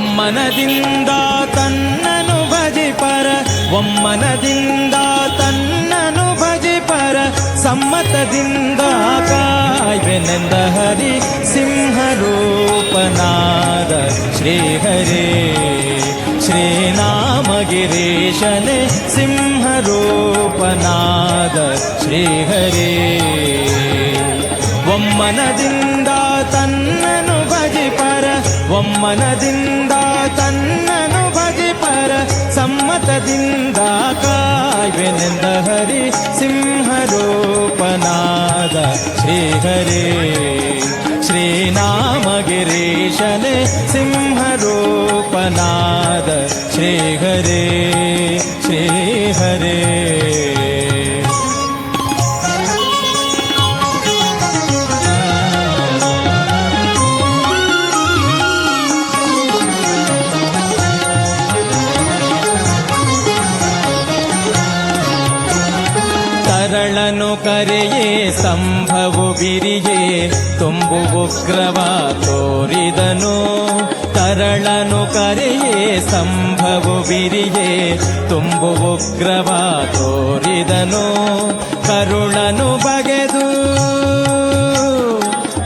ಒಮ್ಮನದಿಂದ ತನ್ನನು ಭಜಿ ಪರ, ಒಮ್ಮನದಿಂದ ತನ್ನನು ಭಜಿ ಪರ, ಸಮ್ಮತದಿಂದ ಕಾಯ್ವೆನೆಂದ ಹರಿ ಸಿಂಹರೂಪನಾದ ಶ್ರೀಹರೇ. ಶ್ರೀನಾಮಗಿರೀಶನೆ ಸಿಂಹರೂಪನಾದ ತನ್ನನು ಭಜಿಪರ ಒಮ್ಮನದಿಂದ ತನ್ನನು ಭಜಿಪರ ಸಮ್ಮತದಿಂದ ಕಾಯ್ವೆನೆಂದ ಹರಿ ಸಿಂಹರೂಪನಾದ ಶ್ರೀಹರೇ ಶ್ರೀನಾಮಗಿರೀಶನೆ ಸಿಂಹರೂಪನಾದ ಶ್ರೀಹರೇ ಶ್ರೀಹರೇ ತರಳನು ಕರೆಯೇ, ಸಂಭವು ಬಿರಿಯೇ, ತುಂಬು ಉಗ್ರವ ತೋರಿದನು. ತರಳನು ಕರೆಯೇ, ಸಂಭವು ಬಿರಿಯೇ, ತುಂಬು ಉಗ್ರವ ತೋರಿದನು. ಕರುಳನು ಬಗೆದು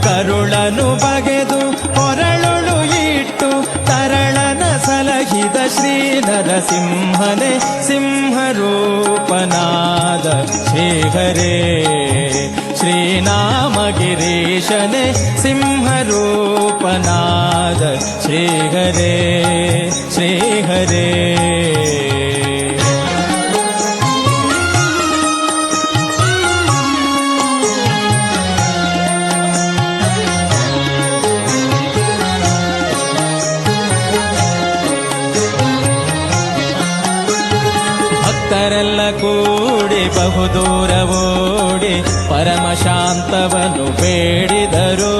ಕರುಳನು ಬಗೆದು ಹೊರಳುಳು ಇಟ್ಟು ತರಳನ ಸಲಹಿದ ಶ್ರೀಧರ ಸಿಂಹನೇ ಸಿಂಹರೂಪನಾದ हरे श्रीनामगिरीशने सिंहरूपनाद श्रीहरे श्रीहरे ಭಕ್ತರೆಲ್ಲ ಕೂಡಿ ಬಹುದೂರ ಓಡಿ ಪರಮ ಶಾಂತವನ್ನು ಬೇಡಿದರು.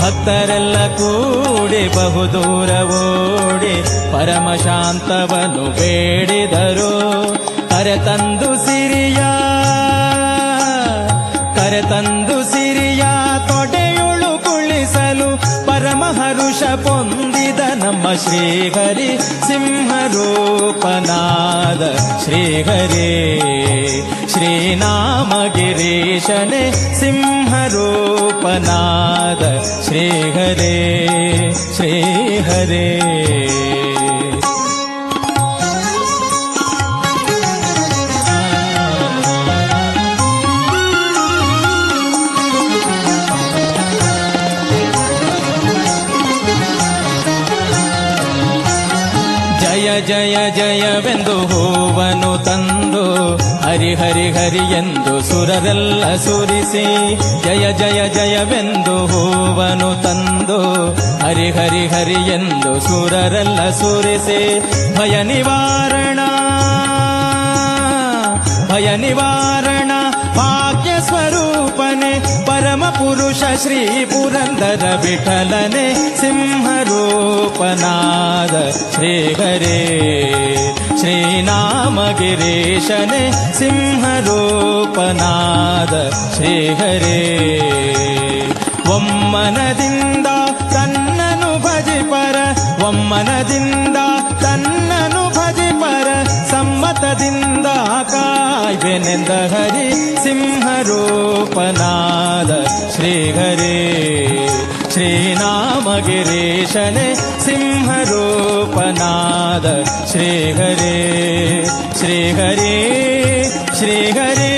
ಭಕ್ತರೆಲ್ಲ ಕೂಡಿ ಬಹುದೂರ ಓಡಿ ಪರಮ ಶಾಂತವನ್ನು ಬೇಡಿದರು. ಕರೆತಂದು ಸಿರಿಯ ಕರೆತಂದು नमः श्रीहरि सिंहरूपनाद। श्रीहरे श्रीनामगिरीशने सिंहरूपनाद। श्रीहरे श्रीहरे। ಜಯ ಜಯ ಜಯವೆಂದು ಹೂವನು ತಂದು ಹರಿ ಹರಿ ಹರಿ ಎಂದು ಸುರರೆಲ್ಲ ಸುರಿಸಿ ಜಯ ಜಯ ಜಯವೆಂದು ಹೂವನು ತಂದು ಹರಿ ಹರಿ ಹರಿ ಎಂದು ಸುರರೆಲ್ಲ ಸುರಿಸಿ ಭಯ ನಿವಾರಣ ಭಯ ನಿವಾರಣ ಪುರುಷ ಶ್ರೀ ಪುರಂದರ ವಿಠಲನೆ ಸಿಂಹರೂಪನಾದ ಶ್ರೀಹರೇ ಶ್ರೀನಾಮಗಿರೀಶನೆ ಸಿಂಹರೂಪನಾದ ಶ್ರೀಹರೇ ಒಮ್ಮನದಿಂದ ತನ್ನನು ಭಜಿಪರ ಒಮ್ಮನದಿಂದ ಸಮ್ಮತದಿಂದ ಕಾಯ್ವೆನೆಂದ ಹರಿ ಸಿಂಹರೂಪನಾದ ಶ್ರೀಹರೇ ಶ್ರೀನಾಮಗಿರೀಶನೆ ಸಿಂಹರೂಪನಾದ ಶ್ರೀಹರೇ ಶ್ರೀಹರೇ ಶ್ರೀಹರೇ